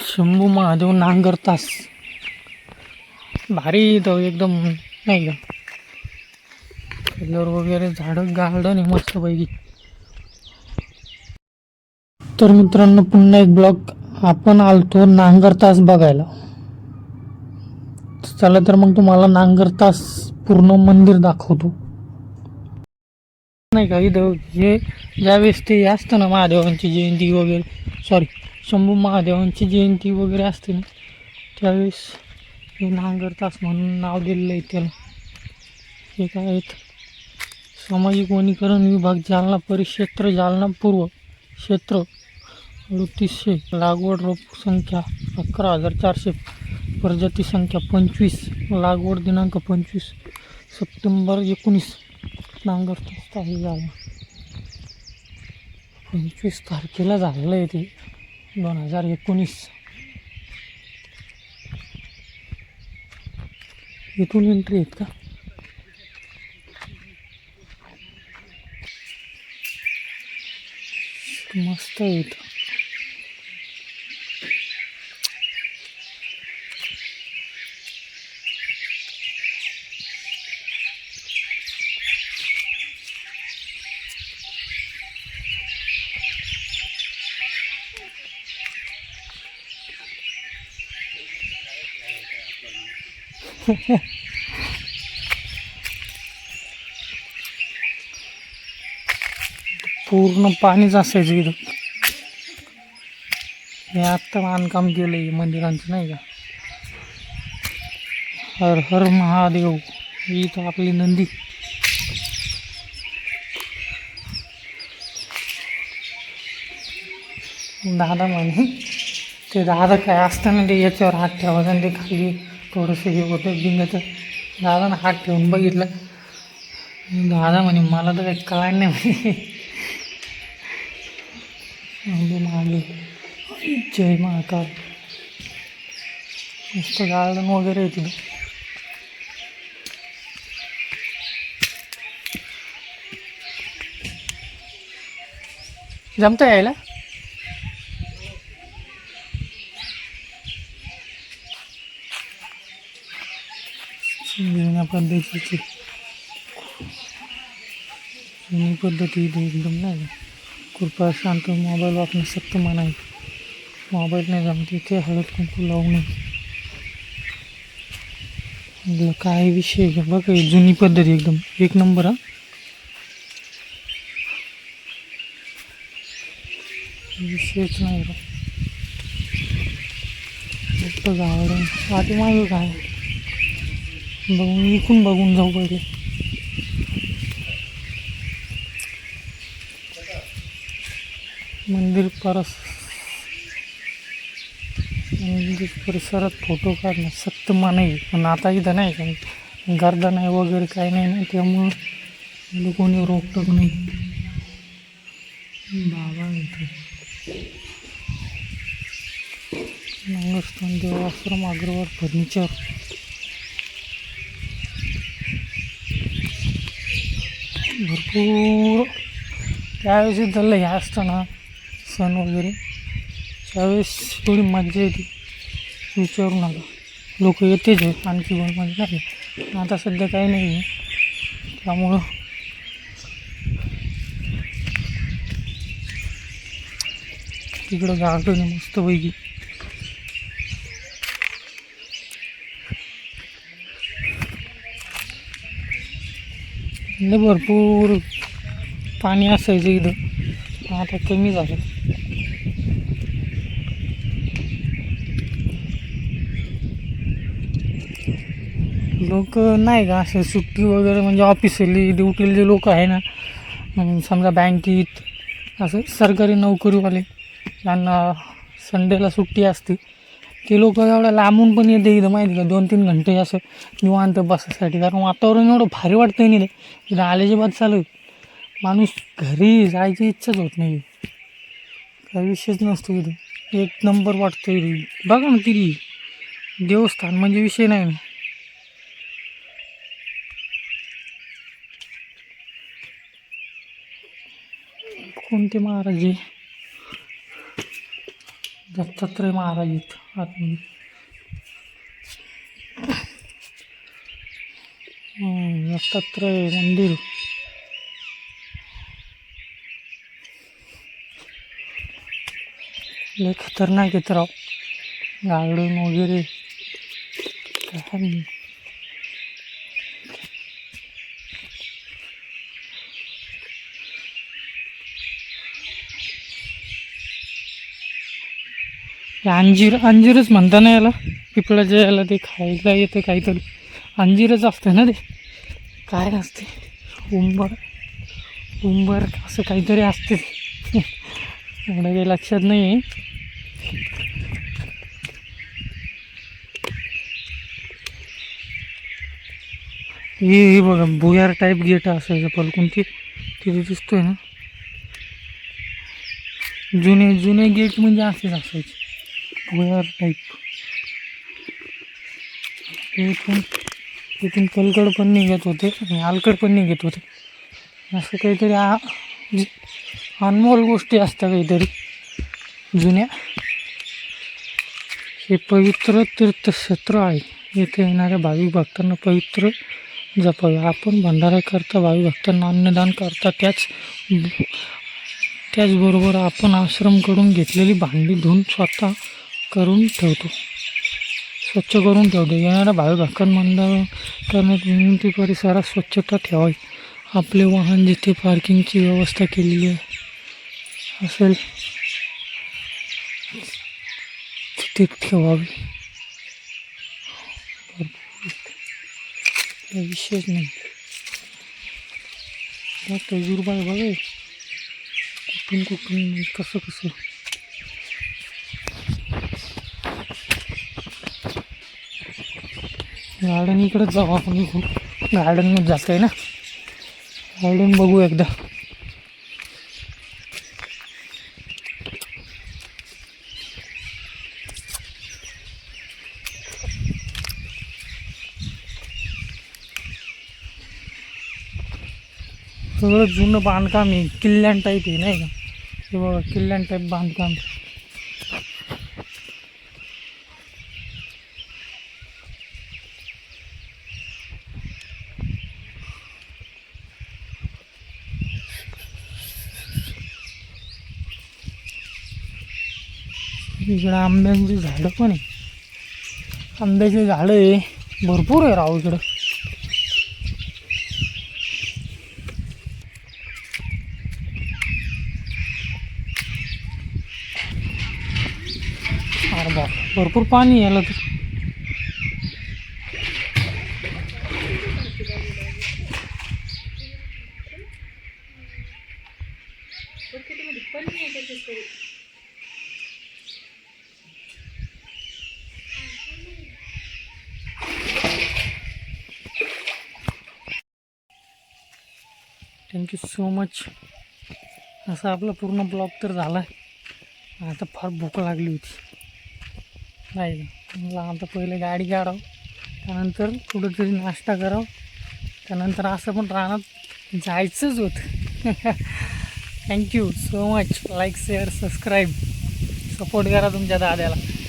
शंभू महादेव नांगर तास. भारी इथं एकदम नाही का? कलर वगैरे झाडं गार्डन आहे मस्तपैकी. तर मित्रांनो पुन्हा एक ब्लॉग. आपण आलतो नांगर तास बघायला. चला तर मग तुम्हाला नांगर तास पूर्ण मंदिर दाखवतो. नाही का इथं हे ज्यावेळेस ते असतं ना महादेवांची जयंती वगैरे सॉरी शंभू महादेवांची जयंती वगैरे असते ना त्यावेळेस हे नांगर तास म्हणून नाव दिलेलं आहे त्याला. हे काय आहेत? सामाजिक वनीकरण विभाग जालना परिक्षेत्र जालना पूर्व क्षेत्र अडतीसशे. लागवड रोप संख्या अकरा हजार चारशे. प्रजाती संख्या पंचवीस. लागवड दिनांक पंचवीस सप्टेंबर एकोणीस. नांगर तास आहे झाला पंचवीस तारखेला झालेलं आहे ते. दोन हजार एकोणीस इथून एंट्री आहेत का मस्त आहे पूर्ण पाणीच असायचं इथं. हे आत्ता बांधकाम केलं आहे मंदिरांचं नाही का? हर हर महादेव ही तर आपली नंदी. दादा म्हणे ते दादा काय असतं ना ते याच्यावर हात ठेवा आणि ते खाली थोडंसं हे होतं बिंगाचं दादानं हात ठेवून बघितलं. दादा म्हणे मला तर काही कळणार नाही म्हणे. मागे जय महाकाल. नुसतं गार्डन वगैरे आहे तिथं. जमतं यायला जुन्या पद्धतीची जुनी पद्धती एकदम नाही. का शांत मोबाईल वापरणं सक्त मनाई मोबाईल नाही जमत इथे हळद कुंकू लावू नये. काय विषय आहे? का बघा जुनी पद्धती एकदम. एक नंबर हा. विषयच नाही बा फक्त गार्डन पाठीमागे काय? बघून विकून बघून जाऊ पहिले. मंदिर परस मंदिर परिसरात फोटो काढणं सक्त नाही पण आता इथं नाही का? गर्दा नाही वगैरे काही नाही ना त्यामुळं कोणी रोकटोक नाही. बाबा इथे. देवाश्रम अग्रवाल फर्निचर. भरपूर. त्यावेळेस झालं ह्या असतं ना सण वगैरे. त्यावेळेस थोडी मजा येते. विचारू नका. लोक येतेच आहेत आणखी कोण मजा नाही आता सध्या काही नाही आहे. त्यामुळं तिकडं गार्डन आहे मस्तपैकी. लय भरपूर पाणी असायचं इथं. आता कमी झालं. लोक नाही का असे सुट्टी वगैरे म्हणजे ऑफिसली ड्युटीला जे लोक आहे ना समजा बँकेत असं सरकारी नोकरीवाले त्यांना संडेला सुट्टी असते. ते लोक एवढं लांबून पण येते इथं माहिती का? दोन तीन घंटे असं निवांत बसासाठी कारण वातावरण एवढं भारी वाटतं नाही इथं आल्याची बाद चालू माणूस घरी जायची इच्छाच होत नाही. काही विषयच नसतो इथं. एक नंबर वाटतो इथे. बघा ना किती देवस्थान म्हणजे विषय नाही ना. कोणते महाराज जी दत्तात्रय महाराज आहेत आतमध्ये. दत्तात्रय मंदिर. लय खतरनाक आहेत राव. गार्डन वगैरे. काय अंजीर अंजीरच म्हणता ना याला. पिपळाच्या याला ते खायला येतं काहीतरी. अंजीरच असतं ना ते. काय नसते. उंबर. उंबर असं काहीतरी असते. ते. एवढं काही लक्षात नाही आहे हे हे बघा भुयार टाईप गेट असायचं पलकून. ते तिथे दिसतोय ना. जुने जुने गेट म्हणजे असेच असायचे. भुयार टाईप इथून इथून पलकड पण निघत होते आणि आलकड पण निघत होते. असं काहीतरी आ अनमोल गोष्टी असतात काहीतरी जुन्या. हे पवित्र तीर्थक्षेत्र आहे. येथे येणाऱ्या भाविक भक्तांना पवित्र जपावे. आपण भंडारा करता भाविक भक्तांना अन्नदान करता. त्याच त्याचबरोबर आपण आश्रमकडून घेतलेली भांडी धुवून स्वतः करून ठेवतो. स्वच्छ करून ठेवतो. येणाऱ्या भाविक भक्तांना करण्यात विनंती परिसरात स्वच्छता ठेवावी. आपले वाहन जिथे पार्किंगची व्यवस्था केलेली आहे असेल तिथे ठेवावी. विशेष नाही. तजुर्बा आहे बघा. कुठून कुठून कसं कसं. गार्डन इकडंच जाऊ आपण इकडून गार्डनमध्ये जात आहे ना. गार्डन बघू एकदा. सगळं जुनं बांधकाम आहे. किल्ल्यान टाईप आहे नाही का? हे बघा किल्ल्यान टाईप बांधकाम. इकडं आंब्यांची झाडं पण आहे. आंब्याची झाडं आहे. भरपूर आहे राव इकडं. अरे बाप भरपूर पाणी आलं तर. थँक्यू सो मच असा आपला पूर्ण ब्लॉग तर झाला आहे आता फार भूक लागली होती. नाही मला आता पहिले गाडी काढावं. त्यानंतर कुठंतरी नाश्ता करावं. त्यानंतर असं पण रानात जायचंच होतं. Thank you so much like share subscribe support करा तुमच्या दाद्याला.